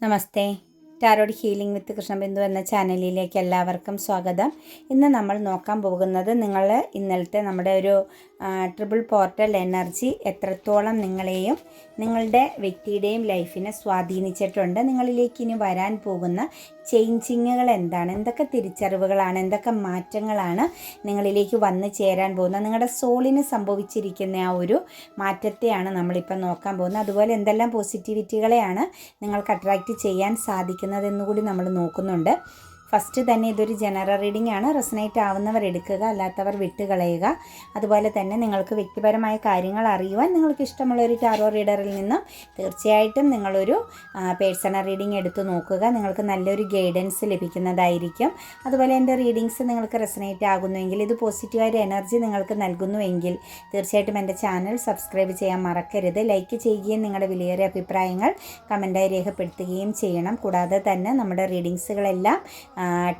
Namaste. Tarot healing with Krishnabindu എന്ന ചാനലിലേക്ക് എല്ലാവർക്കും സ്വാഗതം. ഇന്ന് നമ്മൾ നോക്കാൻ പോകുന്നത് നിങ്ങൾ ഇന്നലത്തെ നമ്മുടെ ഒരു ട്രിപ്പിൾ പോർട്ടൽ എനർജി എത്രത്തോളം നിങ്ങളെയും നിങ്ങളുടെ വ്യക്തിയുടെയും ലൈഫിനെ സ്വാധീനിച്ചിട്ടുണ്ട്. നിങ്ങളിലേക്ക് ഇനി വരാൻ പോകുന്ന ചേഞ്ചിങ്ങുകൾ എന്താണ്? എന്തൊക്കെ തിരിച്ചറിവുകളാണ്? എന്തൊക്കെ മാറ്റങ്ങളാണ് നിങ്ങളിലേക്ക് വന്നു ചേരാൻ പോകുന്നത്? നിങ്ങളുടെ സോളിന് സംഭവിച്ചിരിക്കുന്ന ആ ഒരു മാറ്റത്തെയാണ് നമ്മളിപ്പോൾ നോക്കാൻ പോകുന്നത്. അതുപോലെ എന്തെല്ലാം പോസിറ്റിവിറ്റികളെയാണ് നിങ്ങൾക്ക് അട്രാക്റ്റ് ചെയ്യാൻ സാധിക്കുന്നതെന്നുകൂടി നമ്മൾ നോക്കുന്നുണ്ട്. ഫസ്റ്റ് തന്നെ ഇതൊരു ജനറൽ റീഡിംഗ് ആണ്. റെസനേറ്റ് ആവുന്നവർ എടുക്കുക അല്ലാത്തവർ വിട്ടുകളയുക. അതുപോലെ തന്നെ നിങ്ങൾക്ക് വ്യക്തിപരമായ കാര്യങ്ങൾ അറിയുവാൻ നിങ്ങൾക്ക് ഇഷ്ടമുള്ള ഒരു ടാറോ റീഡറിൽ നിന്നും തീർച്ചയായിട്ടും നിങ്ങളൊരു പേഴ്സണൽ റീഡിംഗ് എടുത്തു നോക്കുക. നിങ്ങൾക്ക് നല്ലൊരു ഗൈഡൻസ് ലഭിക്കുന്നതായിരിക്കും. അതുപോലെ എന്റെ റീഡിങ്സ് നിങ്ങൾക്ക് റെസനേറ്റ് ആകുന്നുവെങ്കിൽ ഇത് പോസിറ്റീവായൊരു എനർജി നിങ്ങൾക്ക് നൽകുന്നുവെങ്കിൽ തീർച്ചയായിട്ടും എന്റെ ചാനൽ സബ്സ്ക്രൈബ് ചെയ്യാൻ മറക്കരുത്. ലൈക്ക് ചെയ്യുകയും നിങ്ങളുടെ വിലയേറിയ അഭിപ്രായങ്ങൾ കമന്റായി രേഖപ്പെടുത്തുകയും ചെയ്യണം. കൂടാതെ തന്നെ നമ്മുടെ റീഡിങ്സുകളെല്ലാം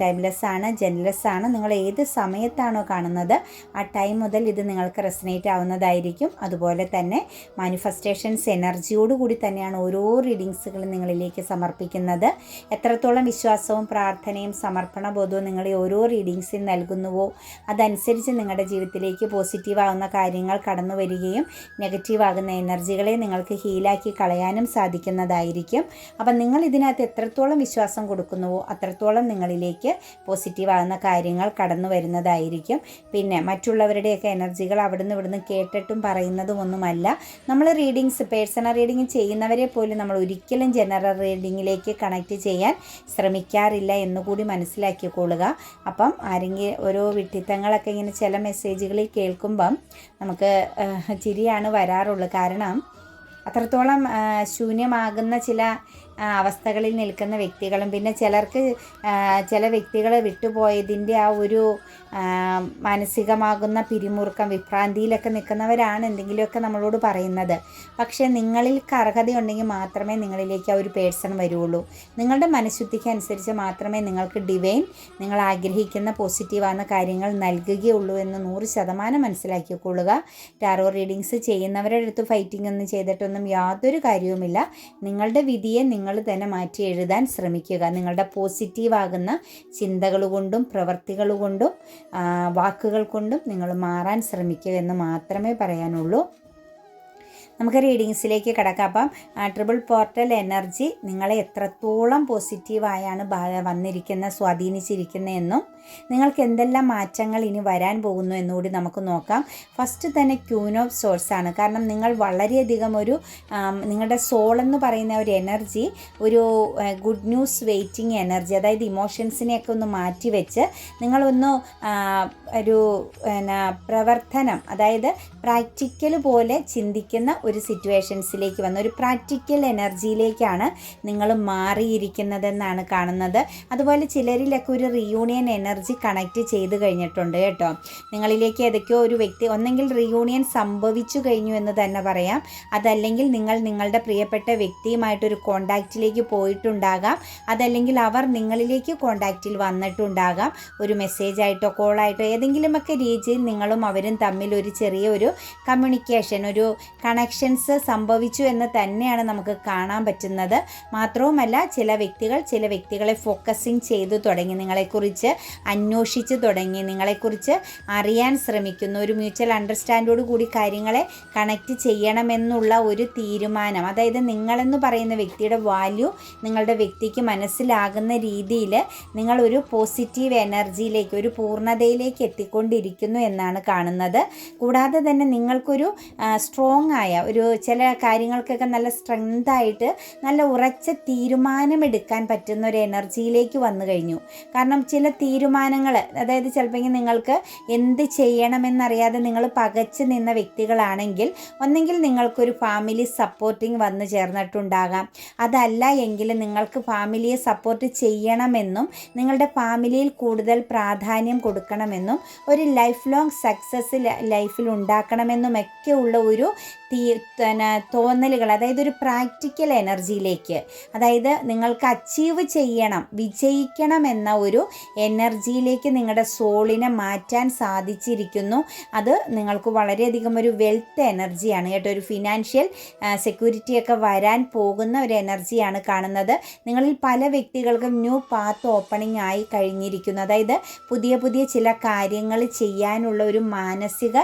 ടൈംലെസ് ആണ് ജെൻലെസ് ആണ് നിങ്ങൾ ഏത് സമയത്താണോ കാണുന്നത് ആ ടൈം മുതൽ ഇത് നിങ്ങൾക്ക് റെസനേറ്റ് ആവുന്നതായിരിക്കും. അതുപോലെ തന്നെ മാനിഫെസ്റ്റേഷൻസ് എനർജിയോടുകൂടി തന്നെയാണ് ഓരോ റീഡിങ്സുകളും നിങ്ങളിലേക്ക് സമർപ്പിക്കുന്നത്. എത്രത്തോളം വിശ്വാസവും പ്രാർത്ഥനയും സമർപ്പണ ബോധവും നിങ്ങൾ ഈ ഓരോ റീഡിങ്സിൽ നൽകുന്നുവോ അതനുസരിച്ച് നിങ്ങളുടെ ജീവിതത്തിലേക്ക് പോസിറ്റീവ് ആകുന്ന കാര്യങ്ങൾ കടന്നു വരികയും നെഗറ്റീവ് ആകുന്ന എനർജികളെ നിങ്ങൾക്ക് ഹീലാക്കി കളയാനും സാധിക്കുന്നതായിരിക്കും. അപ്പം നിങ്ങൾ ഇതിനകത്ത് എത്രത്തോളം വിശ്വാസം കൊടുക്കുന്നുവോ അത്രത്തോളം നിങ്ങളിലേക്ക് പോസിറ്റീവാകുന്ന കാര്യങ്ങൾ കടന്നു വരുന്നതായിരിക്കും. പിന്നെ മറ്റുള്ളവരുടെയൊക്കെ എനർജികൾ അവിടുന്ന് ഇവിടുന്ന് കേട്ടിട്ടും പറയുന്നതും ഒന്നുമല്ല. നമ്മൾ റീഡിങ്സ് പേഴ്സണൽ റീഡിങ് ചെയ്യുന്നവരെ പോലും നമ്മൾ ഒരിക്കലും ജനറൽ റീഡിങ്ങിലേക്ക് കണക്ട് ചെയ്യാൻ ശ്രമിക്കാറില്ല എന്നുകൂടി മനസ്സിലാക്കിക്കൊള്ളുക. അപ്പം ആരെങ്കിലും ഓരോ വിട്ടിത്തങ്ങളൊക്കെ ഇങ്ങനെ ചില മെസ്സേജുകളിൽ കേൾക്കുമ്പം നമുക്ക് ചിരിയാണ് വരാറുള്ളത്. കാരണം അത്രത്തോളം ശൂന്യമാകുന്ന ചില അവസ്ഥകളിൽ നിൽക്കുന്ന വ്യക്തികളും പിന്നെ ചിലർക്ക് ചില വ്യക്തികളെ വിട്ടുപോയതിന്റെ ആ ഒരു മാനസികമാകുന്ന പിരിമുറുക്കം വിഭ്രാന്തിയിലൊക്കെ നിൽക്കുന്നവരാണ് എന്തെങ്കിലുമൊക്കെ നമ്മളോട് പറയുന്നത്. പക്ഷേ നിങ്ങളിൽ അർഹതയുണ്ടെങ്കിൽ മാത്രമേ നിങ്ങളിലേക്ക് ആ ഒരു പേഴ്സൺ വരുള്ളൂ. നിങ്ങളുടെ മനഃശുദ്ധിക്ക് അനുസരിച്ച് മാത്രമേ നിങ്ങൾക്ക് ഡിവൈൻ നിങ്ങൾ ആഗ്രഹിക്കുന്ന പോസിറ്റീവാകുന്ന കാര്യങ്ങൾ നൽകുകയുള്ളൂ എന്ന് നൂറ് ശതമാനം മനസ്സിലാക്കിക്കൊള്ളുക. ടാറോ റീഡിങ്സ് ചെയ്യുന്നവരുടെ അടുത്ത് ഫൈറ്റിംഗ് ഒന്നും ചെയ്തിട്ടൊന്നും യാതൊരു കാര്യവുമില്ല. നിങ്ങളുടെ വിധിയെ നിങ്ങൾ തന്നെ മാറ്റി എഴുതാൻ ശ്രമിക്കുക. നിങ്ങളുടെ പോസിറ്റീവാകുന്ന ചിന്തകൾ കൊണ്ടും പ്രവർത്തികൾ കൊണ്ടും വാക്കുകൾ കൊണ്ടും നിങ്ങൾ മാറാൻ ശ്രമിക്കുക എന്ന് മാത്രമേ പറയാനുള്ളൂ. നമുക്ക് റീഡിങ്സിലേക്ക് കിടക്കാം. അപ്പം ട്രിപ്പിൾ പോർട്ടൽ എനർജി നിങ്ങളെ എത്രത്തോളം പോസിറ്റീവായാണ് വന്നിരിക്കുന്ന സ്വാധീനിച്ചിരിക്കുന്നതെന്നും നിങ്ങൾക്ക് എന്തെല്ലാം മാറ്റങ്ങൾ ഇനി വരാൻ പോകുന്നു എന്നുകൂടി നമുക്ക് നോക്കാം. ഫസ്റ്റ് തന്നെ ക്യൂൻ ഓഫ് സോഴ്സ് ആണ്. കാരണം നിങ്ങൾ വളരെയധികം ഒരു നിങ്ങളുടെ സോൾ എന്ന് പറയുന്ന ഒരു എനർജി ഒരു ഗുഡ് ന്യൂസ് വെയിറ്റിംഗ് എനർജി അതായത് ഇമോഷൻസിനെയൊക്കെ ഒന്ന് മാറ്റി വെച്ച് നിങ്ങളൊന്ന് ഒരു പ്രവർത്തനം അതായത് പ്രാക്ടിക്കൽ പോലെ ചിന്തിക്കുന്ന ഒരു സിറ്റുവേഷൻസിലേക്ക് വന്ന ഒരു പ്രാക്ടിക്കൽ എനർജിയിലേക്കാണ് നിങ്ങൾ മാറിയിരിക്കുന്നതെന്നാണ് കാണുന്നത്. അതുപോലെ ചിലരിലൊക്കെ ഒരു റിയൂണിയൻ എനർജി കണക്റ്റ് ചെയ്ത് കഴിഞ്ഞിട്ടുണ്ട് കേട്ടോ. നിങ്ങളിലേക്ക് ഏതൊക്കെയോ ഒരു വ്യക്തി ഒന്നെങ്കിൽ റിയൂണിയൻ സംഭവിച്ചു കഴിഞ്ഞു എന്ന് തന്നെ പറയാം. അതല്ലെങ്കിൽ നിങ്ങൾ നിങ്ങളുടെ പ്രിയപ്പെട്ട വ്യക്തിയുമായിട്ടൊരു കോണ്ടാക്റ്റിലേക്ക് പോയിട്ടുണ്ടാകാം. അതല്ലെങ്കിൽ അവർ നിങ്ങളിലേക്ക് കോണ്ടാക്റ്റിൽ വന്നിട്ടുണ്ടാകാം. ഒരു മെസ്സേജ് ആയിട്ടോ കോളായിട്ടോ ഏതെങ്കിലുമൊക്കെ രീതിയിൽ നിങ്ങളും അവരും തമ്മിൽ ഒരു ചെറിയ ഒരു കമ്മ്യൂണിക്കേഷൻ ഒരു കണക്ഷൻസ് സംഭവിച്ചു എന്ന് തന്നെയാണ് നമുക്ക് കാണാൻ പറ്റുന്നത്. മാത്രവുമല്ല ചില വ്യക്തികൾ ചില വ്യക്തികളെ ഫോക്കസിങ് ചെയ്തു തുടങ്ങി. നിങ്ങളെക്കുറിച്ച് അന്വേഷിച്ച് തുടങ്ങി. നിങ്ങളെക്കുറിച്ച് അറിയാൻ ശ്രമിക്കുന്നു. ഒരു മ്യൂച്വൽ അണ്ടർസ്റ്റാൻഡോട് കൂടി കാര്യങ്ങളെ കണക്റ്റ് ചെയ്യണമെന്നുള്ള ഒരു തീരുമാനം. അതായത് നിങ്ങളെന്ന് പറയുന്ന വ്യക്തിയുടെ വാല്യൂ നിങ്ങളുടെ വ്യക്തിക്ക് മനസ്സിലാകുന്ന രീതിയിൽ നിങ്ങളൊരു പോസിറ്റീവ് എനർജിയിലേക്ക് ഒരു പൂർണതയിലേക്ക് എത്തിക്കൊണ്ടിരിക്കുന്നു എന്നാണ് കാണുന്നത്. കൂടാതെ തന്നെ നിങ്ങൾക്കൊരു സ്ട്രോങ് ആയ ഒരു ചില കാര്യങ്ങൾക്കൊക്കെ നല്ല സ്ട്രെങ്ത് ആയിട്ട് നല്ല ഉറച്ച തീരുമാനമെടുക്കാൻ പറ്റുന്ന ഒരു എനർജിയിലേക്ക് വന്നു കഴിഞ്ഞു. കാരണം ചില തീരുമാനങ്ങൾ അതായത് ചിലപ്പോൾ നിങ്ങൾക്ക് എന്ത് ചെയ്യണമെന്നറിയാതെ നിങ്ങൾ പകച്ച് നിന്ന വ്യക്തികളാണെങ്കിൽ ഒന്നെങ്കിൽ നിങ്ങൾക്കൊരു ഫാമിലി സപ്പോർട്ടിങ് വന്നു ചേർന്നിട്ടുണ്ടാകാം. അതല്ല എങ്കിൽ നിങ്ങൾക്ക് ഫാമിലിയെ സപ്പോർട്ട് ചെയ്യണമെന്നും നിങ്ങളുടെ ഫാമിലിയിൽ കൂടുതൽ പ്രാധാന്യം കൊടുക്കണമെന്നും ഒരു ലൈഫ് ലോങ് സക്സസ് ലൈഫിൽ ഉണ്ടാക്കണമെന്നും ഉണ്ടാക്കണമെന്നുമൊക്കെ ഉള്ള ഒരു തീ തോന്നലുകൾ അതായത് ഒരു പ്രാക്ടിക്കൽ എനർജിയിലേക്ക്. അതായത് നിങ്ങൾക്ക് അച്ചീവ് ചെയ്യണം വിജയിക്കണം എന്ന ഒരു എനർജിയിലേക്ക് നിങ്ങളുടെ സോളിനെ മാറ്റാൻ സാധിച്ചിരിക്കുന്നു. അത് നിങ്ങൾക്ക് വളരെയധികം ഒരു വെൽത്ത് എനർജിയാണ് കേട്ടോ. ഒരു ഫിനാൻഷ്യൽ സെക്യൂരിറ്റിയൊക്കെ വരാൻ പോകുന്ന ഒരു എനർജിയാണ് കാണുന്നത്. നിങ്ങളിൽ പല വ്യക്തികൾക്കും ന്യൂ പാത്ത് ഓപ്പണിംഗ് ആയി കഴിഞ്ഞിരിക്കുന്നു. അതായത് പുതിയ പുതിയ ചില കാര്യങ്ങൾ ചെയ്യാനുള്ള ഒരു മാനസിക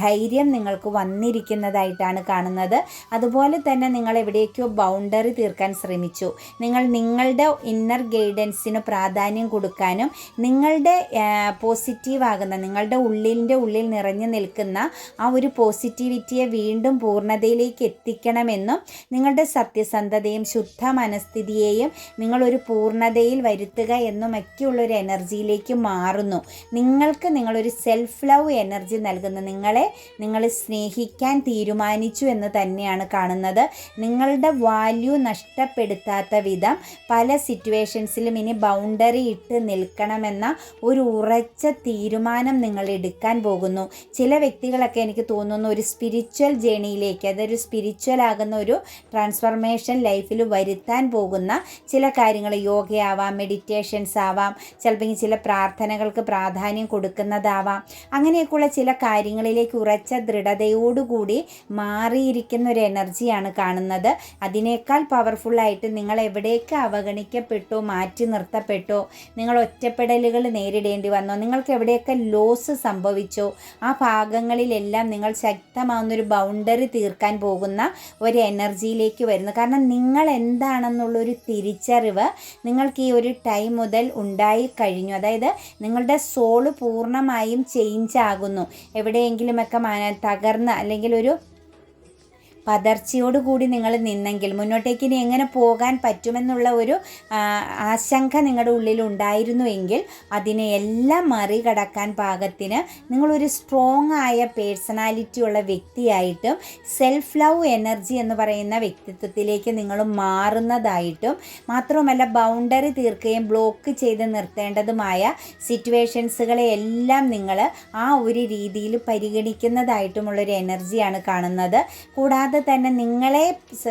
ധൈര്യം നിങ്ങൾക്ക് വന്നിരിക്കുന്നതായിട്ടാണ് കാണുന്നത്. അതുപോലെ തന്നെ നിങ്ങൾ എവിടേക്കോ ബൗണ്ടറി തീർക്കാൻ ശ്രമിച്ചു. നിങ്ങൾ നിങ്ങളുടെ ഇന്നർ ഗൈഡൻസിന് പ്രാധാന്യം കൊടുക്കാനും നിങ്ങളുടെ പോസിറ്റീവ് ആകുന്ന നിങ്ങളുടെ ഉള്ളിന്റെ ഉള്ളിൽ നിറഞ്ഞു നിൽക്കുന്ന ആ ഒരു പോസിറ്റിവിറ്റിയെ വീണ്ടും പൂർണതയിലേക്ക് എത്തിക്കണമെന്നും നിങ്ങളുടെ സത്യസന്ധതയും ശുദ്ധ മനസ്ഥിതിയെയും നിങ്ങളൊരു പൂർണതയിൽ വരുത്തുക എന്നും ഒരു എനർജിയിലേക്ക് മാറുന്നു. നിങ്ങൾക്ക് നിങ്ങളൊരു സെൽഫ് ലവ് എനർജി നൽകുന്ന നിങ്ങളെ നിങ്ങൾ സ്നേഹിക്കാൻ തീരുമാനിച്ചു എന്ന് തന്നെയാണ് കാണുന്നത്. നിങ്ങളുടെ വാല്യൂ നഷ്ടപ്പെടുത്താത്ത വിധം പല സിറ്റുവേഷൻസിലും ഇനി ബൗണ്ടറി ഇട്ട് നിൽക്കണമെന്ന ഒരു ഉറച്ച തീരുമാനം നിങ്ങൾ എടുക്കാൻ പോകുന്നു. ചില വ്യക്തികളൊക്കെ എനിക്ക് തോന്നുന്നു ഒരു സ്പിരിച്വൽ ജേണിയിലേക്ക് അതൊരു സ്പിരിച്വൽ ആകുന്ന ഒരു ട്രാൻസ്ഫർമേഷൻ ലൈഫിൽ വരുത്താൻ പോകുന്ന ചില കാര്യങ്ങൾ യോഗയാവാം മെഡിറ്റേഷൻസ് ആവാം ചിലപ്പോൾ ചില പ്രാർത്ഥനകൾക്ക് പ്രാധാന്യം കൊടുക്കുന്നതാവാം. അങ്ങനെയൊക്കെയുള്ള ചില കാര്യങ്ങളിലേക്ക് ഉറച്ച ദൃഢതയോടുകൂടി മാറിയിരിക്കുന്ന ഒരു എനർജിയാണ് കാണുന്നത്. അതിനേക്കാൾ പവർഫുള്ളായിട്ട് നിങ്ങൾ എവിടേക്ക് അവഗണിക്കപ്പെട്ടോ മാറ്റി നിർത്തപ്പെട്ടോ നിങ്ങൾ ഒറ്റപ്പെടലുകൾ നേരിടേണ്ടി വന്നോ. നിങ്ങൾക്ക് എവിടെയൊക്കെ ലോസ് സംഭവിച്ചോ ആ ഭാഗങ്ങളിലെല്ലാം നിങ്ങൾ ശക്തമാവുന്നൊരു ബൗണ്ടറി തീർക്കാൻ പോകുന്ന ഒരു എനർജിയിലേക്ക് വരുന്നു. കാരണം നിങ്ങൾ എന്താണെന്നുള്ളൊരു തിരിച്ചറിവ് നിങ്ങൾക്ക് ഈ ഒരു ടൈം മുതൽ ഉണ്ടായി കഴിഞ്ഞു. അതായത് നിങ്ങളുടെ സോൾ പൂർണമായും ചേഞ്ച് ആകുന്നു. എവിടെയെങ്കിലുമൊക്കെ തകർന്ന് അല്ലെങ്കിൽ ഒരു പതർച്ചയോടുകൂടി നിങ്ങൾ നിന്നെങ്കിൽ മുന്നോട്ടേക്ക് ഇനി എങ്ങനെ പോകാൻ പറ്റുമെന്നുള്ള ഒരു ആശങ്ക നിങ്ങളുടെ ഉള്ളിൽ ഉണ്ടായിരുന്നുവെങ്കിൽ അതിനെ എല്ലാം മറികടക്കാൻ പാകത്തിന് നിങ്ങളൊരു സ്ട്രോങ് ആയ പേഴ്സണാലിറ്റി ഉള്ള വ്യക്തിയായിട്ടും സെൽഫ് ലവ് എനർജി എന്ന് പറയുന്ന വ്യക്തിത്വത്തിലേക്ക് നിങ്ങൾ മാറുന്നതായിട്ടും മാത്രവുമല്ല ബൗണ്ടറി തീർക്കുകയും ബ്ലോക്ക് ചെയ്ത് നിർത്തേണ്ടതുമായ സിറ്റുവേഷൻസുകളെ എല്ലാം നിങ്ങൾ ആ ഒരു രീതിയിൽ പരിഗണിക്കുന്നതായിട്ടുമുള്ളൊരു എനർജിയാണ് കാണുന്നത്. കൂടാതെ കൂടാതെ തന്നെ നിങ്ങളെ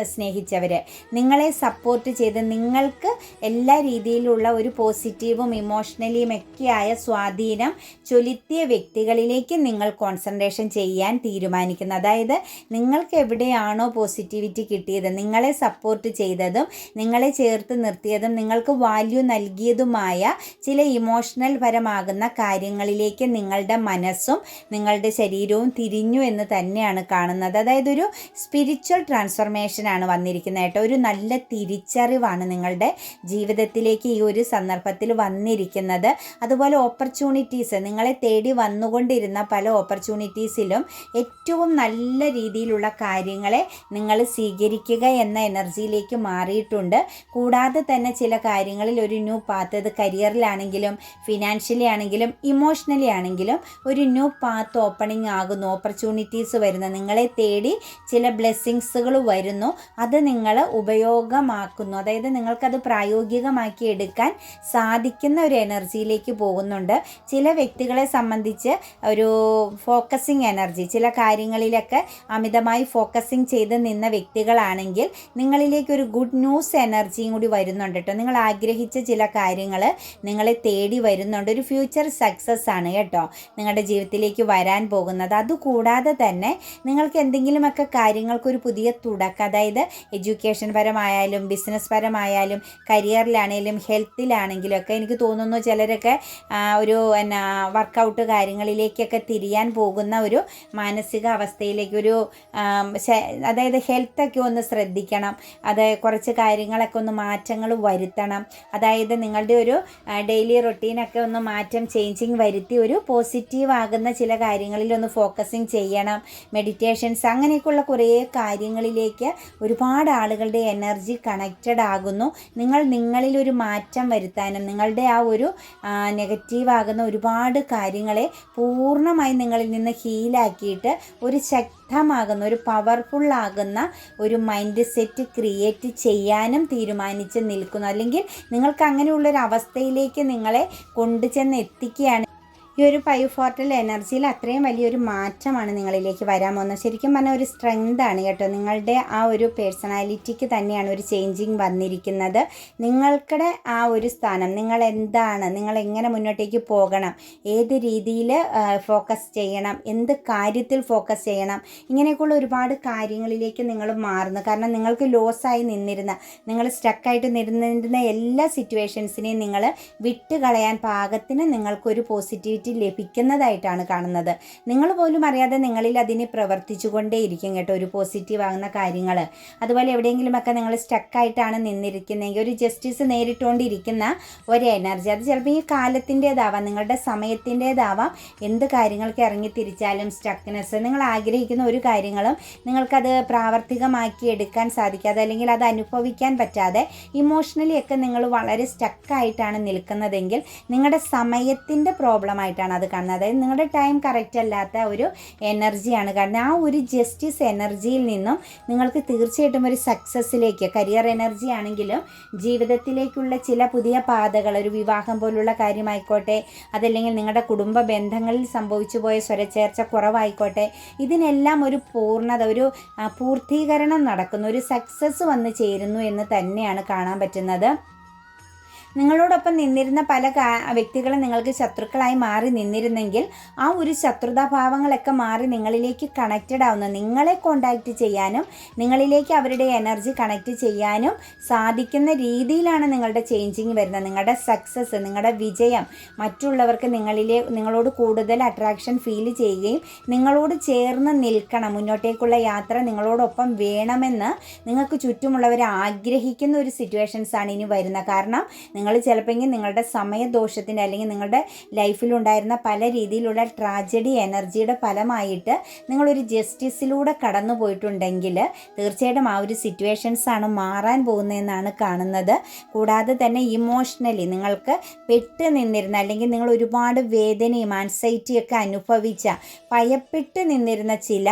സ്നേഹിച്ചവർ നിങ്ങളെ സപ്പോർട്ട് ചെയ്ത് നിങ്ങൾക്ക് എല്ലാ രീതിയിലുള്ള ഒരു പോസിറ്റീവും ഇമോഷണലിയും ഒക്കെയായ സ്വാധീനം ചൊലുത്തിയ വ്യക്തികളിലേക്ക് നിങ്ങൾ കോൺസെൻട്രേഷൻ ചെയ്യാൻ തീരുമാനിക്കുന്നത് അതായത് നിങ്ങൾക്ക് എവിടെയാണോ പോസിറ്റിവിറ്റി കിട്ടിയത് നിങ്ങളെ സപ്പോർട്ട് ചെയ്തതും നിങ്ങളെ ചേർത്ത് നിർത്തിയതും നിങ്ങൾക്ക് വാല്യൂ നൽകിയതുമായ ചില ഇമോഷണൽ പരമാകുന്ന കാര്യങ്ങളിലേക്ക് നിങ്ങളുടെ മനസ്സും നിങ്ങളുടെ ശരീരവും തിരിഞ്ഞു എന്ന് തന്നെയാണ് കാണുന്നത്. അതായത് ഒരു സ്പിരിച്വൽ ട്രാൻസ്ഫർമേഷനാണ് വന്നിരിക്കുന്നത് കേട്ടോ. ഒരു നല്ല തിരിച്ചറിവാണ് നിങ്ങളുടെ ജീവിതത്തിലേക്ക് ഈ ഒരു സന്ദർഭത്തിൽ വന്നിരിക്കുന്നത്. അതുപോലെ ഓപ്പർച്യൂണിറ്റീസ് നിങ്ങളെ തേടി വന്നുകൊണ്ടിരുന്ന പല ഓപ്പർച്യൂണിറ്റീസിലും ഏറ്റവും നല്ല രീതിയിലുള്ള കാര്യങ്ങളെ നിങ്ങൾ സ്വീകരിക്കുക എന്ന എനർജിയിലേക്ക് മാറിയിട്ടുണ്ട്. കൂടാതെ തന്നെ ചില കാര്യങ്ങളിൽ ഒരു ന്യൂ പാത്ത് അത് കരിയറിലാണെങ്കിലും ഫിനാൻഷ്യലി ആണെങ്കിലും ഇമോഷണലി ആണെങ്കിലും ഒരു ന്യൂ പാത്ത് ഓപ്പണിംഗ് ആകുന്നു. ഓപ്പർച്യൂണിറ്റീസ് വരുന്ന. നിങ്ങളെ തേടി ചില ബ്ലെസ്സിങ്സുകൾ വരുന്നു. അത് നിങ്ങൾ ഉപയോഗമാക്കുന്നു. അതായത് നിങ്ങൾക്കത് പ്രായോഗികമാക്കി എടുക്കാൻ സാധിക്കുന്ന ഒരു എനർജിയിലേക്ക് പോകുന്നുണ്ട്. ചില വ്യക്തികളെ സംബന്ധിച്ച് ഒരു ഫോക്കസിങ് എനർജി ചില കാര്യങ്ങളിലൊക്കെ അമിതമായി ഫോക്കസിങ് ചെയ്ത് നിന്ന വ്യക്തികളാണെങ്കിൽ നിങ്ങളിലേക്ക് ഒരു ഗുഡ് ന്യൂസ് എനർജിയും കൂടി വരുന്നുണ്ട് കേട്ടോ. നിങ്ങൾ ആഗ്രഹിച്ച ചില കാര്യങ്ങൾ നിങ്ങളെ തേടി വരുന്നുണ്ട്. ഒരു ഫ്യൂച്ചർ സക്സസ് ആണ് കേട്ടോ നിങ്ങളുടെ ജീവിതത്തിലേക്ക് വരാൻ പോകുന്നത്. അതുകൂടാതെ തന്നെ നിങ്ങൾക്ക് എന്തെങ്കിലുമൊക്കെ കാര്യങ്ങൾ നിങ്ങൾക്കൊരു പുതിയ തുടക്കം. അതായത് എഡ്യൂക്കേഷൻ പരമായാലും ബിസിനസ് പരമായാലും കരിയറിലാണെങ്കിലും ഹെൽത്തിലാണെങ്കിലും ഒക്കെ എനിക്ക് തോന്നുന്നു ചിലരൊക്കെ ഒരു എന്നാ വർക്കൗട്ട് കാര്യങ്ങളിലേക്കൊക്കെ തിരിയാൻ പോകുന്ന ഒരു മാനസിക അവസ്ഥയിലേക്ക് ഒരു അതായത് ഹെൽത്തൊക്കെ ഒന്ന് ശ്രദ്ധിക്കണം. അത് കുറച്ച് കാര്യങ്ങളൊക്കെ ഒന്ന് മാറ്റങ്ങൾ വരുത്തണം. അതായത് നിങ്ങളുടെ ഒരു ഡെയിലി റൊട്ടീനൊക്കെ ഒന്ന് മാറ്റം ചേഞ്ചിങ് വരുത്തി ഒരു പോസിറ്റീവ് ആകുന്ന ചില കാര്യങ്ങളിൽ ഒന്ന് ഫോക്കസിങ് ചെയ്യണം. മെഡിറ്റേഷൻസ് അങ്ങനെയൊക്കെയുള്ള കുറേ കാര്യങ്ങളിലേക്ക് ഒരുപാട് ആളുകളുടെ എനർജി കണക്റ്റഡ് ആകുന്നു. നിങ്ങൾ നിങ്ങളിൽ ഒരു മാറ്റം വരുത്താനും നിങ്ങളുടെ ആ ഒരു നെഗറ്റീവ് ആകുന്ന ഒരുപാട് കാര്യങ്ങളെ പൂർണമായി നിങ്ങളിൽ നിന്ന് ഹീലാക്കിയിട്ട് ഒരു ശക്തമാകുന്ന ഒരു പവർഫുൾ ആകുന്ന ഒരു മൈൻഡ് സെറ്റ് ക്രിയേറ്റ് ചെയ്യാനും തീരുമാനിച്ച് നിൽക്കുന്നു. അല്ലെങ്കിൽ നിങ്ങൾക്ക് അങ്ങനെയുള്ളൊരു അവസ്ഥയിലേക്ക് നിങ്ങളെ കൊണ്ടുചെന്ന് എത്തിക്കുകയാണ് ഈ ഒരു ഫൈവ് ഫോർട്ടൽ എനർജിയിൽ അത്രയും വലിയൊരു മാറ്റമാണ് നിങ്ങളിലേക്ക് വരാൻ പോകുന്നത്. ശരിക്കും പറഞ്ഞാൽ ഒരു സ്ട്രെങ്ത് ആണ് കേട്ടോ. നിങ്ങളുടെ ആ ഒരു പേഴ്സണാലിറ്റിക്ക് തന്നെയാണ് ഒരു ചേഞ്ചിങ് വന്നിരിക്കുന്നത്. നിങ്ങൾക്കിടെ ആ ഒരു സ്ഥാനം നിങ്ങൾ എന്താണ് നിങ്ങൾ എങ്ങനെ മുന്നോട്ടേക്ക് പോകണം ഏത് രീതിയിൽ ഫോക്കസ് ചെയ്യണം എന്ത് കാര്യത്തിൽ ഫോക്കസ് ചെയ്യണം ഇങ്ങനെയൊക്കെയുള്ള ഒരുപാട് കാര്യങ്ങളിലേക്ക് നിങ്ങൾ മാറുന്നു. കാരണം നിങ്ങൾക്ക് ലോസായി നിന്നിരുന്ന നിങ്ങൾ സ്റ്റക്കായിട്ട് നിന്നിരുന്ന എല്ലാ സിറ്റുവേഷൻസിനെയും നിങ്ങൾ വിട്ടുകളയാൻ പാകത്തിന് നിങ്ങൾക്കൊരു പോസിറ്റിവിറ്റി ലഭിക്കുന്നതായിട്ടാണ് കാണുന്നത്. നിങ്ങൾ പോലും അറിയാതെ നിങ്ങളിൽ അതിനെ പ്രവർത്തിച്ചുകൊണ്ടേയിരിക്കും കേട്ടോ ഒരു പോസിറ്റീവ് ആകുന്ന കാര്യങ്ങൾ. അതുപോലെ എവിടെയെങ്കിലുമൊക്കെ നിങ്ങൾ സ്റ്റക്കായിട്ടാണ് നിന്നിരിക്കുന്നതെങ്കിൽ ഒരു ജസ്റ്റിസ് നേരിട്ടുകൊണ്ടിരിക്കുന്ന ഒരു എനർജി അത് ചിലപ്പോൾ ഈ കാലത്തിന്റേതാവാം നിങ്ങളുടെ സമയത്തിന്റേതാവാം. എന്ത് കാര്യങ്ങൾക്ക് ഇറങ്ങി തിരിച്ചാലും സ്റ്റക്നെസ് നിങ്ങൾ ആഗ്രഹിക്കുന്ന ഒരു കാര്യങ്ങളും നിങ്ങൾക്കത് പ്രാവർത്തികമാക്കി എടുക്കാൻ സാധിക്കാതെ അല്ലെങ്കിൽ അത് അനുഭവിക്കാൻ പറ്റാതെ ഇമോഷണലി ഒക്കെ നിങ്ങൾ വളരെ സ്റ്റക്കായിട്ടാണ് നിൽക്കുന്നതെങ്കിൽ നിങ്ങളുടെ സമയത്തിന്റെ പ്രോബ്ലം ആയിട്ടാണ് അത് കാണുന്നത്. അതായത് നിങ്ങളുടെ ടൈം കറക്റ്റ് അല്ലാത്ത ഒരു എനർജിയാണ് കാരണം ആ ഒരു ജസ്റ്റിസ് എനർജിയിൽ നിന്നും നിങ്ങൾക്ക് തീർച്ചയായിട്ടും ഒരു സക്സസ്സിലേക്ക് കരിയർ എനർജി ആണെങ്കിലും ജീവിതത്തിലേക്കുള്ള ചില പുതിയ പാതകൾ ഒരു വിവാഹം പോലുള്ള കാര്യമായിക്കോട്ടെ അതല്ലെങ്കിൽ നിങ്ങളുടെ കുടുംബ ബന്ധങ്ങളിൽ സംഭവിച്ചു പോയ സ്വരച്ചേർച്ച കുറവായിക്കോട്ടെ ഇതിനെല്ലാം ഒരു പൂർണത ഒരു പൂർത്തീകരണം നടക്കുന്നു. ഒരു സക്സസ് വന്ന് ചേരുന്നു എന്ന് തന്നെയാണ് കാണാൻ പറ്റുന്നത്. നിങ്ങളോടൊപ്പം നിന്നിരുന്ന പല വ്യക്തികളും നിങ്ങൾക്ക് ശത്രുക്കളായി മാറി നിന്നിരുന്നെങ്കിൽ ആ ഒരു ശത്രുതാഭാവങ്ങളൊക്കെ മാറി നിങ്ങളിലേക്ക് കണക്റ്റഡ് ആവുന്ന. നിങ്ങളെ കോണ്ടാക്റ്റ് ചെയ്യാനും നിങ്ങളിലേക്ക് അവരുടെ എനർജി കണക്റ്റ് ചെയ്യാനും സാധിക്കുന്ന രീതിയിലാണ് നിങ്ങളുടെ ചേഞ്ചിങ് വരുന്നത്. നിങ്ങളുടെ സക്സസ് നിങ്ങളുടെ വിജയം മറ്റുള്ളവർക്ക് നിങ്ങളിലെ നിങ്ങളോട് കൂടുതൽ അട്രാക്ഷൻ ഫീൽ ചെയ്യുകയും നിങ്ങളോട് ചേർന്ന് നിൽക്കണം. മുന്നോട്ടേക്കുള്ള യാത്ര നിങ്ങളോടൊപ്പം വേണമെന്ന് നിങ്ങൾക്ക് ചുറ്റുമുള്ളവർ ആഗ്രഹിക്കുന്ന ഒരു സിറ്റുവേഷൻസാണ് ഇനി വരുന്നത്. കാരണം നിങ്ങൾ ചിലപ്പോൾ നിങ്ങളുടെ സമയദോഷത്തിന്റെ അല്ലെങ്കിൽ നിങ്ങളുടെ ലൈഫിലുണ്ടായിരുന്ന പല രീതിയിലുള്ള ട്രാജഡി എനർജിയുടെ ഫലമായിട്ട് നിങ്ങളൊരു ജസ്റ്റിസിലൂടെ കടന്നു പോയിട്ടുണ്ടെങ്കിൽ തീർച്ചയായിട്ടും ആ ഒരു സിറ്റുവേഷൻസാണ് മാറാൻ പോകുന്നതെന്നാണ് കാണുന്നത്. കൂടാതെ തന്നെ ഇമോഷണലി നിങ്ങൾക്ക് പെട്ട് നിന്നിരുന്ന അല്ലെങ്കിൽ നിങ്ങൾ ഒരുപാട് വേദനയും ആൻസൈറ്റിയൊക്കെ അനുഭവിച്ച ഭയപ്പെട്ട് നിന്നിരുന്ന ചില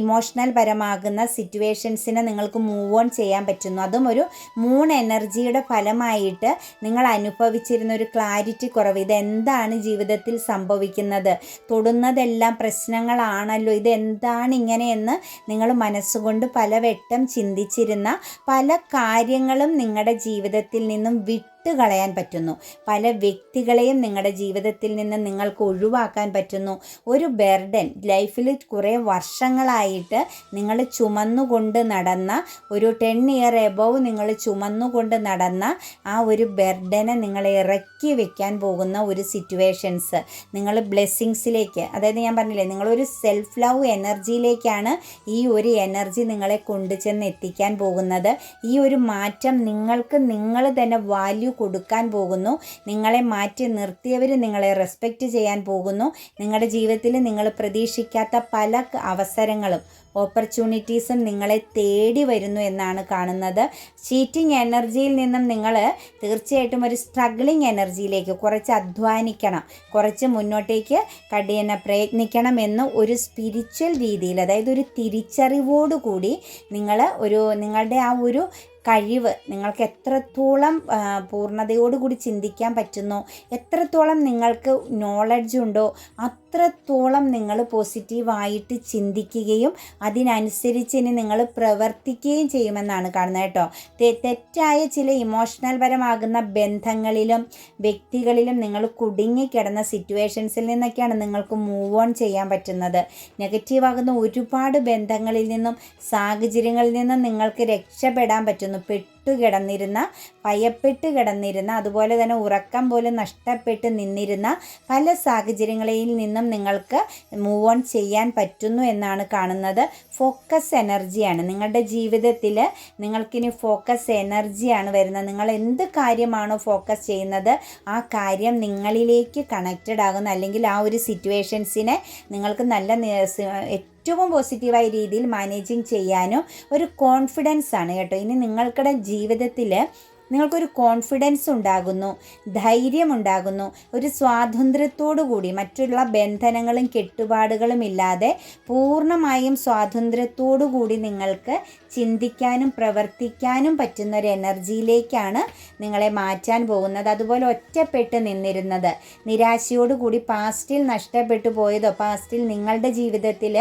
ഇമോഷണൽ പരമാകുന്ന സിറ്റുവേഷൻസിനെ നിങ്ങൾക്ക് മൂവ് ഓൺ ചെയ്യാൻ പറ്റുന്നു. അതും ഒരു മൂൺ എനർജിയുടെ ഫലമായിട്ട് നിങ്ങൾ അനുഭവിച്ചിരുന്ന ഒരു ക്ലാരിറ്റി കുറവ്. ഇതെന്താണ് ജീവിതത്തിൽ സംഭവിക്കുന്നത്? തൊടുന്നതെല്ലാം പ്രശ്നങ്ങളാണല്ലോ. ഇതെന്താണ് ഇങ്ങനെയെന്ന് നിങ്ങൾ മനസ്സുകൊണ്ട് പലവട്ടം ചിന്തിച്ചിരുന്ന പല കാര്യങ്ങളും നിങ്ങളുടെ ജീവിതത്തിൽ നിന്നും വിട്ട് കളയാൻ പറ്റുന്നു. പല വ്യക്തികളെയും നിങ്ങളുടെ ജീവിതത്തിൽ നിന്ന് നിങ്ങൾക്ക് ഒഴിവാക്കാൻ പറ്റുന്നു. ഒരു ബെർഡൻ ലൈഫിൽ കുറേ വർഷങ്ങളായിട്ട് നിങ്ങൾ ചുമന്നുകൊണ്ട് നടന്ന ഒരു ടെൻ ഇയർ എബവ് നിങ്ങൾ ചുമന്നുകൊണ്ട് നടന്ന ആ ഒരു ബെർഡനെ നിങ്ങളെ ഇറക്കി വെക്കാൻ പോകുന്ന ഒരു സിറ്റുവേഷൻസ് നിങ്ങൾ ബ്ലെസ്സിങ്സിലേക്ക് അതായത് ഞാൻ പറഞ്ഞില്ലേ നിങ്ങളൊരു സെൽഫ് ലവ് എനർജിയിലേക്കാണ് ഈ ഒരു എനർജി നിങ്ങളെ കൊണ്ടുചെന്ന് എത്തിക്കാൻ പോകുന്നത്. ഈ ഒരു മാറ്റം നിങ്ങൾക്ക് നിങ്ങൾ തന്നെ വാല്യൂ കൊടുക്കാൻ പോകുന്നു. നിങ്ങളെ മാറ്റി നിർത്തിയവർ നിങ്ങളെ റെസ്പെക്റ്റ് ചെയ്യാൻ പോകുന്നു. നിങ്ങളുടെ ജീവിതത്തിൽ നിങ്ങൾ പ്രതീക്ഷിക്കാത്ത പല അവസരങ്ങളും ഓപ്പർച്യൂണിറ്റീസും നിങ്ങളെ തേടി വരുന്നു എന്നാണ് കാണുന്നത്. ചീറ്റിംഗ് എനർജിയിൽ നിന്നും നിങ്ങൾ തീർച്ചയായിട്ടും ഒരു സ്ട്രഗ്ലിംഗ് എനർജിയിലേക്ക് കുറച്ച് അധ്വാനിക്കണം. കുറച്ച് മുന്നോട്ടേക്ക് കഠിന പ്രയത്നിക്കണം എന്ന് ഒരു സ്പിരിച്വൽ രീതിയിൽ അതായത് ഒരു തിരിച്ചറിവോടുകൂടി നിങ്ങൾ ഒരു നിങ്ങളുടെ ആ ഒരു കഴിവ് നിങ്ങൾക്ക് എത്രത്തോളം പൂർണതയോടുകൂടി ചിന്തിക്കാൻ പറ്റുന്നോ എത്രത്തോളം നിങ്ങൾക്ക് നോളജ് ഉണ്ടോ അത്രത്തോളം നിങ്ങൾ പോസിറ്റീവായിട്ട് ചിന്തിക്കുകയും അതിനനുസരിച്ച് ഇനി നിങ്ങൾ പ്രവർത്തിക്കുകയും ചെയ്യുമെന്നാണ് കാണുന്നത് കേട്ടോ. തെറ്റായ ചില ഇമോഷണൽ പരമാകുന്ന ബന്ധങ്ങളിലും വ്യക്തികളിലും നിങ്ങൾ കുടുങ്ങിക്കിടന്ന സിറ്റുവേഷൻസിൽ നിന്നൊക്കെയാണ് നിങ്ങൾക്ക് മൂവ് ഓൺ ചെയ്യാൻ പറ്റുന്നത്. നെഗറ്റീവാകുന്ന ഒരുപാട് ബന്ധങ്ങളിൽ നിന്നും സാഹചര്യങ്ങളിൽ നിന്നും നിങ്ങൾക്ക് രക്ഷപ്പെടാൻ പറ്റുന്നു. പെട്ടു കിടന്നിരുന്ന ഭയപ്പെട്ട് കിടന്നിരുന്ന അതുപോലെ തന്നെ ഉറക്കം പോലും നഷ്ടപ്പെട്ട് നിന്നിരുന്ന പല സാഹചര്യങ്ങളിൽ നിന്നും നിങ്ങൾക്ക് മൂവ് ഓൺ ചെയ്യാൻ പറ്റുന്നു എന്നാണ് കാണുന്നത്. ഫോക്കസ് എനർജിയാണ് നിങ്ങളുടെ ജീവിതത്തിൽ നിങ്ങൾക്കിനി ഫോക്കസ് എനർജിയാണ് വരുന്നത്. നിങ്ങൾ എന്ത് കാര്യമാണോ ഫോക്കസ് ചെയ്യുന്നത് ആ കാര്യം നിങ്ങളിലേക്ക് കണക്റ്റഡ് ആകുന്ന അല്ലെങ്കിൽ ആ ഒരു സിറ്റുവേഷൻസിനെ നിങ്ങൾക്ക് നല്ല ഏറ്റവും പോസിറ്റീവായ രീതിയിൽ മാനേജിങ് ചെയ്യാനും ഒരു കോൺഫിഡൻസ് ആണ് കേട്ടോ. ഇനി നിങ്ങൾക്കുടെ ജീവിതത്തിൽ നിങ്ങൾക്കൊരു കോൺഫിഡൻസ് ഉണ്ടാകുന്നു ധൈര്യം ഉണ്ടാകുന്നു ഒരു സ്വാതന്ത്ര്യത്തോടു കൂടി മറ്റുള്ള ബന്ധനങ്ങളും കെട്ടുപാടുകളും ഇല്ലാതെ പൂർണമായും സ്വാതന്ത്ര്യത്തോടു കൂടി നിങ്ങൾക്ക് ചിന്തിക്കാനും പ്രവർത്തിക്കാനും പറ്റുന്ന ഒരു എനർജിയിലേക്കാണ് നിങ്ങളെ മാറ്റാൻ പോകുന്നത്. അതുപോലെ ഒറ്റപ്പെട്ട് നിന്നിരുന്നത് നിരാശയോടുകൂടി പാസ്റ്റിൽ നഷ്ടപ്പെട്ടു പോയതോ പാസ്റ്റിൽ നിങ്ങളുടെ ജീവിതത്തിൽ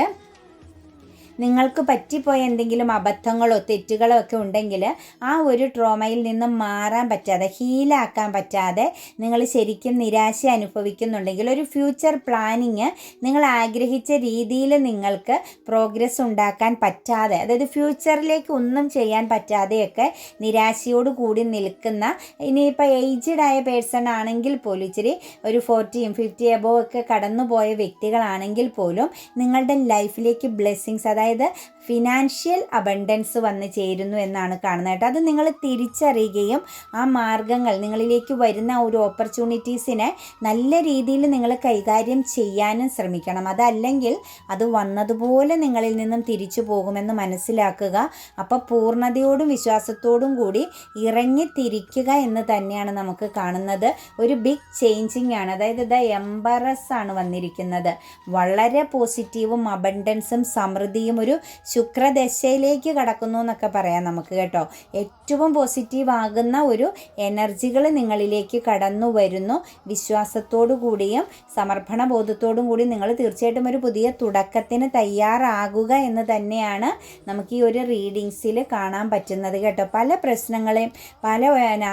നിങ്ങൾക്ക് പറ്റിപ്പോയ എന്തെങ്കിലും അബദ്ധങ്ങളോ തെറ്റുകളോ ഒക്കെ ഉണ്ടെങ്കിൽ ആ ഒരു ട്രോമയിൽ നിന്നും മാറാൻ പറ്റാതെ ഹീലാക്കാൻ പറ്റാതെ നിങ്ങൾ ശരിക്കും നിരാശ അനുഭവിക്കുന്നുണ്ടെങ്കിൽ ഒരു ഫ്യൂച്ചർ പ്ലാനിങ് നിങ്ങൾ ആഗ്രഹിച്ച രീതിയിൽ നിങ്ങൾക്ക് പ്രോഗ്രസ് ഉണ്ടാക്കാൻ പറ്റാതെ അതായത് ഫ്യൂച്ചറിലേക്ക് ഒന്നും ചെയ്യാൻ പറ്റാതെയൊക്കെ നിരാശയോട് കൂടി നിൽക്കുന്ന ഇനിയിപ്പോൾ ഏജ്ഡ് ആയ പേഴ്സൺ ആണെങ്കിൽ പോലും ഇച്ചിരി ഒരു ഫോർട്ടിയും ഫിഫ്റ്റി എബോ ഒക്കെ കടന്നുപോയ വ്യക്തികളാണെങ്കിൽ പോലും നിങ്ങളുടെ ലൈഫിലേക്ക് ബ്ലെസ്സിങ്സ് അതായത് അതായത് ഫിനാൻഷ്യൽ അബണ്ടൻസ് വന്ന് ചേരുന്നു എന്നാണ് കാണുന്നത് അത് നിങ്ങൾ തിരിച്ചറിയുകയും ആ മാർഗങ്ങൾ നിങ്ങളിലേക്ക് വരുന്ന ഒരു ഓപ്പർച്യൂണിറ്റീസിനെ നല്ല രീതിയിൽ നിങ്ങൾ കൈകാര്യം ചെയ്യാനും ശ്രമിക്കണം. അതല്ലെങ്കിൽ അത് വന്നതുപോലെ നിങ്ങളിൽ നിന്നും തിരിച്ചു പോകുമെന്ന് മനസ്സിലാക്കുക. അപ്പോൾ പൂർണതയോടും വിശ്വാസത്തോടും കൂടി ഇറങ്ങി തിരിക്കുക എന്ന് തന്നെയാണ് നമുക്ക് കാണുന്നത്. ഒരു ബിഗ് ചേഞ്ചിങ് ആണ്. അതായത് ദ എംബറസ് ആണ് വന്നിരിക്കുന്നത്. വളരെ പോസിറ്റീവും അബണ്ടൻസും സമൃദ്ധിയും ഒരു ശുക്രദശയിലേക്ക് കടക്കുന്നു എന്നൊക്കെ പറയാം നമുക്ക് കേട്ടോ. ഏറ്റവും പോസിറ്റീവ് ആകുന്ന ഒരു എനർജികൾ നിങ്ങളിലേക്ക് കടന്നു വരുന്നു. വിശ്വാസത്തോടു കൂടിയും സമർപ്പണ ബോധത്തോടും കൂടി നിങ്ങൾ തീർച്ചയായിട്ടും ഒരു പുതിയ തുടക്കത്തിന് തയ്യാറാകുക എന്ന് തന്നെയാണ് നമുക്ക് ഈ ഒരു റീഡിങ്സിൽ കാണാൻ പറ്റുന്നത് കേട്ടോ. പല പ്രശ്നങ്ങളെയും പല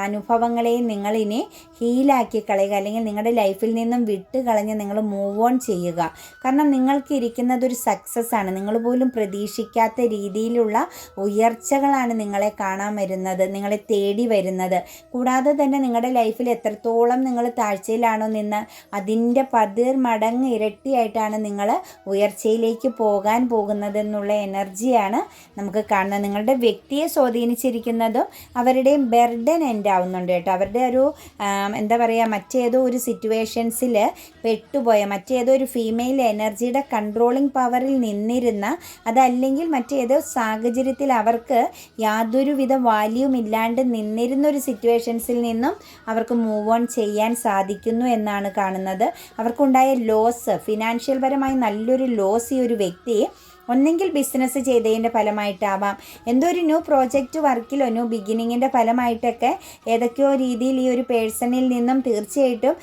അനുഭവങ്ങളെയും നിങ്ങളിനി ഹീലാക്കി കളയുക അല്ലെങ്കിൽ നിങ്ങളുടെ ലൈഫിൽ നിന്നും വിട്ട് കളഞ്ഞ് നിങ്ങൾ മൂവ് ഓൺ ചെയ്യുക. കാരണം നിങ്ങൾക്ക് ഇരിക്കുന്നത് ഒരു സക്സസ് ആണ്. നിങ്ങൾ പോലും പ്രതീക്ഷിക്കാത്ത രീതിയിലുള്ള ഉയർച്ചകളാണ് നിങ്ങളെ കാണാൻ വരുന്നത് നിങ്ങളെ തേടി വരുന്നത്. കൂടാതെ തന്നെ നിങ്ങളുടെ ലൈഫിൽ എത്രത്തോളം നിങ്ങൾ താഴ്ചയിലാണോ നിന്ന് അതിന്റെ പതിർ മടങ്ങ് ഇരട്ടിയായിട്ടാണ് നിങ്ങൾ ഉയർച്ചയിലേക്ക് പോകാൻ പോകുന്നത് എന്നുള്ള എനർജിയാണ് നമുക്ക് കാണുന്നത്. നിങ്ങളുടെ വ്യക്തിയെ സ്വാധീനിച്ചിരിക്കുന്നതും അവരുടെയും ബെർഡൻ എൻഡ് ആവുന്നുണ്ട് കേട്ടോ. അവരുടെ ഒരു എന്താ പറയുക മറ്റേതോ ഒരു സിറ്റുവേഷൻസിൽ പെട്ടുപോയ മറ്റേതോ ഒരു ഫീമെയിൽ എനർജിയുടെ കൺട്രോളിങ് പവറിൽ നിന്നിരുന്ന അതല്ലെങ്കിൽ മറ്റേതോ സാഹചര്യത്തിൽ അവർക്ക് യാതൊരുവിധ വാല്യൂം ഇല്ലാണ്ട് നിന്നിരുന്നൊരു സിറ്റുവേഷൻസിൽ നിന്നും അവർക്ക് മൂവ് ഓൺ ചെയ്യാൻ സാധിക്കുന്നു എന്നാണ് കാണുന്നത്. അവർക്കുണ്ടായ ലോസ് ഫിനാൻഷ്യൽ പരമായി നല്ലൊരു ലോസ് ഈ ഒരു വ്യക്തി ഒന്നെങ്കിൽ ബിസിനസ് ചെയ്തതിന്റെ ഫലമായിട്ടാവാം. എന്തോ ഒരു ന്യൂ പ്രോജക്റ്റ് വർക്കിലോ ന്യൂ ബിഗിനിങ്ങിന്റെ ഫലമായിട്ടൊക്കെ ഏതൊക്കെയോ രീതിയിൽ ഈ ഒരു പേഴ്സണിൽ നിന്നും തീർച്ചയായിട്ടും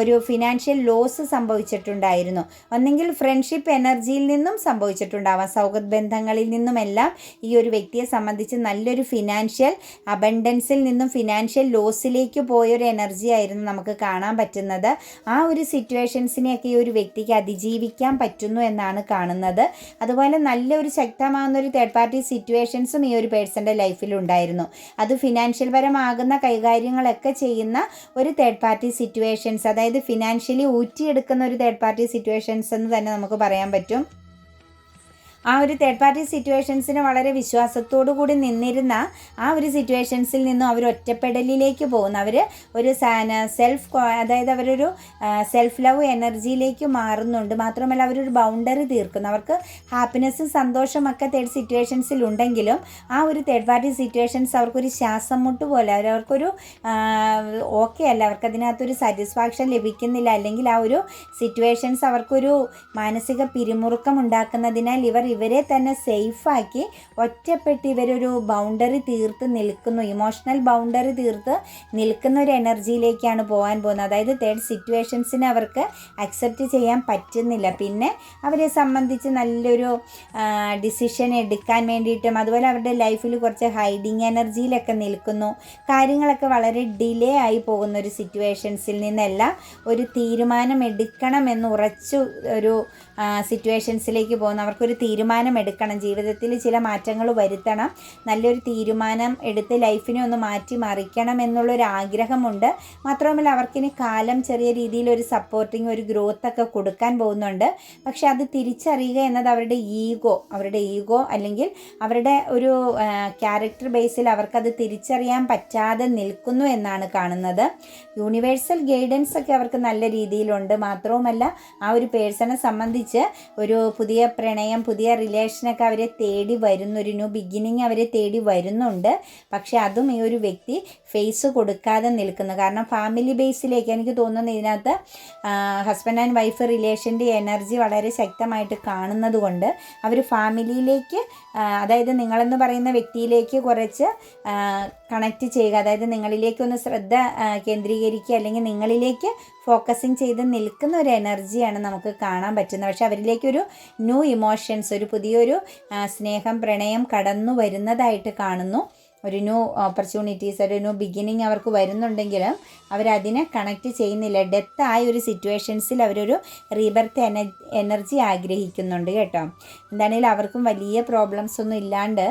ഒരു ഫിനാൻഷ്യൽ ലോസ് സംഭവിച്ചിട്ടുണ്ടായിരുന്നു. ഒന്നെങ്കിൽ ഫ്രണ്ട്ഷിപ്പ് എനർജിയിൽ നിന്നും സംഭവിച്ചിട്ടുണ്ടാവാം. സൗഹൃദ ബന്ധങ്ങളിൽ നിന്നുമെല്ലാം ഈ ഒരു വ്യക്തിയെ സംബന്ധിച്ച് നല്ലൊരു ഫിനാൻഷ്യൽ അബണ്ടൻസിൽ നിന്നും ഫിനാൻഷ്യൽ ലോസിലേക്ക് പോയൊരു എനർജി ആയിരുന്നു നമുക്ക് കാണാൻ പറ്റുന്നത്. ആ ഒരു സിറ്റുവേഷൻസിനെയൊക്കെ ഈ ഒരു വ്യക്തിക്ക് അതിജീവിക്കാൻ പറ്റുന്നു എന്നാണ് കാണുന്നത്. അത് അതുപോലെ നല്ലൊരു ശക്തമാകുന്ന ഒരു തേർഡ് പാർട്ടി സിറ്റുവേഷൻസും ഈ ഒരു പേഴ്സന്റെ ലൈഫിൽ ഉണ്ടായിരുന്നു. അത് ഫിനാൻഷ്യൽ പരമാകുന്ന കൈകാര്യങ്ങളൊക്കെ ചെയ്യുന്ന ഒരു തേർഡ് പാർട്ടി സിറ്റുവേഷൻസ് അതായത് ഫിനാൻഷ്യലി ഊറ്റിയെടുക്കുന്ന ഒരു തേർഡ് പാർട്ടി സിറ്റുവേഷൻസ് എന്ന് തന്നെ നമുക്ക് പറയാൻ പറ്റും. ആ ഒരു തേർഡ് പാർട്ടി സിറ്റുവേഷൻസിന് വളരെ വിശ്വാസത്തോടു കൂടി നിന്നിരുന്ന ആ ഒരു സിറ്റുവേഷൻസിൽ നിന്നും അവർ ഒറ്റപ്പെടലിലേക്ക് പോകുന്ന. അവർ ഒരു സെൽഫ് അതായത് അവരൊരു സെൽഫ് ലവ് എനർജിയിലേക്ക് മാറുന്നുണ്ട്. മാത്രമല്ല അവരൊരു ബൗണ്ടറി തീർക്കുന്നു. അവർക്ക് ഹാപ്പിനെസ്സും സന്തോഷമൊക്കെ തേർഡ് സിറ്റുവേഷൻസിൽ ഉണ്ടെങ്കിലും ആ ഒരു തേർഡ് പാർട്ടി സിറ്റുവേഷൻസ് അവർക്കൊരു ശ്വാസം മുട്ട് പോലെ അവർക്കൊരു ഓക്കെ അല്ല. അവർക്ക് അതിനകത്തൊരു സാറ്റിസ്ഫാക്ഷൻ ലഭിക്കുന്നില്ല. അല്ലെങ്കിൽ ആ ഒരു സിറ്റുവേഷൻസ് അവർക്കൊരു മാനസിക പിരിമുറുക്കം ഉണ്ടാക്കുന്നതിനാൽ ഇവർ ഇവരെ തന്നെ സേഫാക്കി ഒറ്റപ്പെട്ട് ഇവരൊരു ബൗണ്ടറി തീർത്ത് നിൽക്കുന്നു. ഇമോഷണൽ ബൗണ്ടറി തീർത്ത് നിൽക്കുന്ന ഒരു എനർജിയിലേക്കാണ് പോകാൻ പോകുന്നത്. അതായത് തേർഡ് സിറ്റുവേഷൻസിനെ അവർക്ക് അക്സെപ്റ്റ് ചെയ്യാൻ പറ്റുന്നില്ല. പിന്നെ അവരെ സംബന്ധിച്ച് നല്ലൊരു ഡിസിഷൻ എടുക്കാൻ വേണ്ടിയിട്ടും അതുപോലെ അവരുടെ ലൈഫിൽ കുറച്ച് ഹൈഡിങ് എനർജിയിലൊക്കെ നിൽക്കുന്നു. കാര്യങ്ങളൊക്കെ വളരെ ഡിലേ ആയി പോകുന്ന ഒരു സിറ്റുവേഷൻസിൽ നിന്നെല്ലാം ഒരു തീരുമാനം എടുക്കണമെന്ന് ഉറച്ചു ഒരു സിറ്റുവേഷൻസിലേക്ക് പോകുന്നു. അവർക്കൊരു തീരുമാനം എടുക്കണം. ജീവിതത്തിൽ ചില മാറ്റങ്ങൾ വരുത്തണം. നല്ലൊരു തീരുമാനം എടുത്ത് ലൈഫിനെ ഒന്ന് മാറ്റി മറിക്കണം എന്നുള്ളൊരു ആഗ്രഹമുണ്ട്. മാത്രമല്ല അവർക്കിനി കാലം ചെറിയ രീതിയിൽ ഒരു സപ്പോർട്ടിങ് ഒരു ഗ്രോത്ത് ഒക്കെ കൊടുക്കാൻ പോകുന്നുണ്ട്. പക്ഷെ അത് തിരിച്ചറിയുക എന്നത് അവരുടെ ഈഗോ അവരുടെ ഈഗോ അല്ലെങ്കിൽ അവരുടെ ഒരു ക്യാരക്ടർ ബേസിൽ അവർക്കത് തിരിച്ചറിയാൻ പറ്റാതെ നിൽക്കുന്നു എന്നാണ് കാണുന്നത്. യൂണിവേഴ്സൽ ഗൈഡൻസ് ഒക്കെ അവർക്ക് നല്ല രീതിയിലുണ്ട്. മാത്രവുമല്ല ആ ഒരു പേഴ്സണെ സംബന്ധിച്ച് ഒരു പുതിയ പ്രണയം പുതിയ റിലേഷനൊക്കെ അവരെ തേടി വരുന്ന. ഒരു ന്യൂ ബിഗിനിങ് അവരെ തേടി വരുന്നുണ്ട്. പക്ഷേ അതും ഈ ഒരു വ്യക്തി ഫേസ് കൊടുക്കാതെ നിൽക്കുന്നു. കാരണം ഫാമിലി ബേസിലേക്ക് എനിക്ക് തോന്നുന്നു ഇതിനകത്ത് ഹസ്ബൻഡ് ആൻഡ് വൈഫ് റിലേഷന്റെ എനർജി വളരെ ശക്തമായിട്ട് കാണുന്നത് കൊണ്ട് അവർ ഫാമിലിയിലേക്ക് അതായത് നിങ്ങളെന്ന് പറയുന്ന വ്യക്തിയിലേക്ക് കുറച്ച് കണക്റ്റ് ചെയ്യുക. അതായത് നിങ്ങളിലേക്കൊന്ന് ശ്രദ്ധ കേന്ദ്രീകരിക്കുക. അല്ലെങ്കിൽ നിങ്ങളിലേക്ക് ഫോക്കസിങ് ചെയ്ത് നിൽക്കുന്ന ഒരു എനർജിയാണ് നമുക്ക് കാണാൻ പറ്റുന്നത്. പക്ഷെ അവരിലേക്കൊരു ന്യൂ ഇമോഷൻസ് ഒരു പുതിയൊരു സ്നേഹം പ്രണയം കടന്നു വരുന്നതായിട്ട് കാണുന്നു. ഒരു ന്യൂ ഓപ്പർച്യൂണിറ്റീസ് ഒരു ന്യൂ ബിഗിനിങ് അവർക്ക് വരുന്നുണ്ടെങ്കിലും അവരതിനെ കണക്റ്റ് ചെയ്യുന്നില്ല. ഡെത്ത് ആയ ഒരു സിറ്റുവേഷൻസിൽ അവരൊരു റീബർത്ത് എനർജി ആഗ്രഹിക്കുന്നുണ്ട് കേട്ടോ. എന്താണെങ്കിലും അവർക്കും വലിയ പ്രോബ്ലംസ് ഒന്നും ഇല്ലാണ്ട്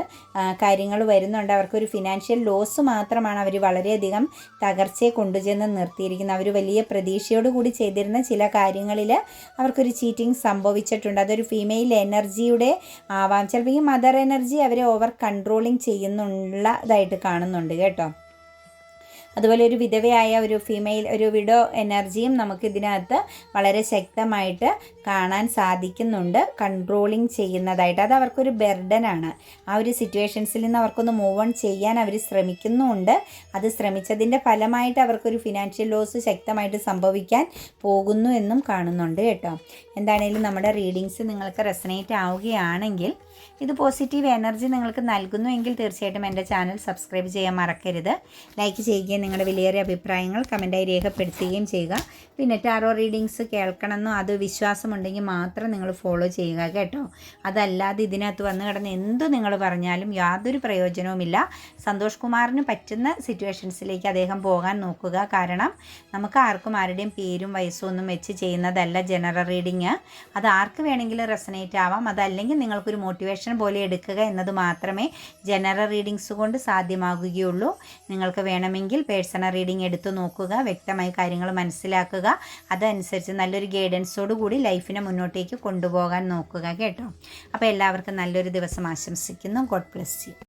കാര്യങ്ങൾ വരുന്നുണ്ട്. അവർക്കൊരു ഫിനാൻഷ്യൽ ലോസ് മാത്രമാണ് അവർ വളരെയധികം തകർച്ചയെ കൊണ്ടുചെന്ന് നിർത്തിയിരിക്കുന്നത്. അവർ വലിയ പ്രതീക്ഷയോട് കൂടി ചെയ്തിരുന്ന ചില കാര്യങ്ങളിൽ അവർക്കൊരു ചീറ്റിംഗ് സംഭവിച്ചിട്ടുണ്ട്. അതൊരു ഫീമെയിൽ എനർജിയുടെ ആവാം. ചിലപ്പോൾ ഈ മദർ എനർജി അവരെ ഓവർ കൺട്രോളിങ് ചെയ്യുന്നുള്ള ഇതായിട്ട് കാണുന്നുണ്ട് കേട്ടോ. അതുപോലെ ഒരു വിധവയായ ഒരു ഫീമെയിൽ ഒരു വിഡോ എനർജിയും നമുക്ക് ഇതിനകത്ത് വളരെ ശക്തമായിട്ട് കാണാൻ സാധിക്കുന്നുണ്ട്. കൺട്രോളിങ് ചെയ്യുന്നതായിട്ട്. അത് അവർക്കൊരു ബെർഡനാണ് ആ ഒരു സിറ്റുവേഷൻസിൽ നിന്ന് അവർക്കൊന്ന് മൂവ് ഓൺ ചെയ്യാൻ അവർ ശ്രമിക്കുന്നുമുണ്ട് അത് ശ്രമിച്ചതിന്റെ ഫലമായിട്ട് അവർക്കൊരു ഫിനാൻഷ്യൽ ലോസ് ശക്തമായിട്ട് സംഭവിക്കാൻ പോകുന്നു എന്നും കാണുന്നുണ്ട് കേട്ടോ. എന്താണേലും നമ്മുടെ റീഡിങ്സ് നിങ്ങൾക്ക് റെസനേറ്റ് ആവുകയാണെങ്കിൽ ഇത് പോസിറ്റീവ് എനർജി നിങ്ങൾക്ക് നൽകുന്നുവെങ്കിൽ തീർച്ചയായിട്ടും എന്റെ ചാനൽ സബ്സ്ക്രൈബ് ചെയ്യാൻ മറക്കരുത്. ലൈക്ക് ചെയ്യുകയും നിങ്ങളുടെ വിലയേറിയ അഭിപ്രായങ്ങൾ കമന്റായി രേഖപ്പെടുത്തുകയും ചെയ്യുക. പിന്നെ ടാറോ റീഡിങ്സ് കേൾക്കണമെന്നോ അത് വിശ്വാസമുണ്ടെങ്കിൽ മാത്രം നിങ്ങൾ ഫോളോ ചെയ്യുക കേട്ടോ. അതല്ലാതെ ഇതിനകത്ത് വന്ന് കിടന്ന് എന്തു നിങ്ങൾ പറഞ്ഞാലും യാതൊരു പ്രയോജനവുമില്ല. സന്തോഷ് കുമാറിന് പറ്റുന്ന സിറ്റുവേഷൻസിലേക്ക് അദ്ദേഹം പോകാൻ നോക്കുക. കാരണം നമുക്ക് ആർക്കും ആരുടെയും പേരും വയസ്സും ഒന്നും വെച്ച് ചെയ്യുന്നതല്ല ജനറൽ റീഡിങ് അത് ആർക്ക് വേണമെങ്കിലും റെസനേറ്റ് ആവാം. അതല്ലെങ്കിൽ നിങ്ങൾക്കൊരു മോട്ടിവേഷൻ പോലെ എടുക്കുക എന്നത് മാത്രമേ ജനറൽ റീഡിങ്സ് കൊണ്ട് സാധ്യമാകുകയുള്ളൂ. നിങ്ങൾക്ക് വേണമെങ്കിൽ പേഴ്സണൽ റീഡിംഗ് എടുത്തു നോക്കുക വ്യക്തമായി കാര്യങ്ങൾ മനസ്സിലാക്കുക അതനുസരിച്ച് നല്ലൊരു ഗൈഡൻസോട് കൂടി ലൈഫിനെ മുന്നോട്ടേക്ക് കൊണ്ടുപോകാൻ നോക്കുക കേട്ടോ. അപ്പോൾ എല്ലാവർക്കും നല്ലൊരു ദിവസം ആശംസിക്കുന്നു. God bless you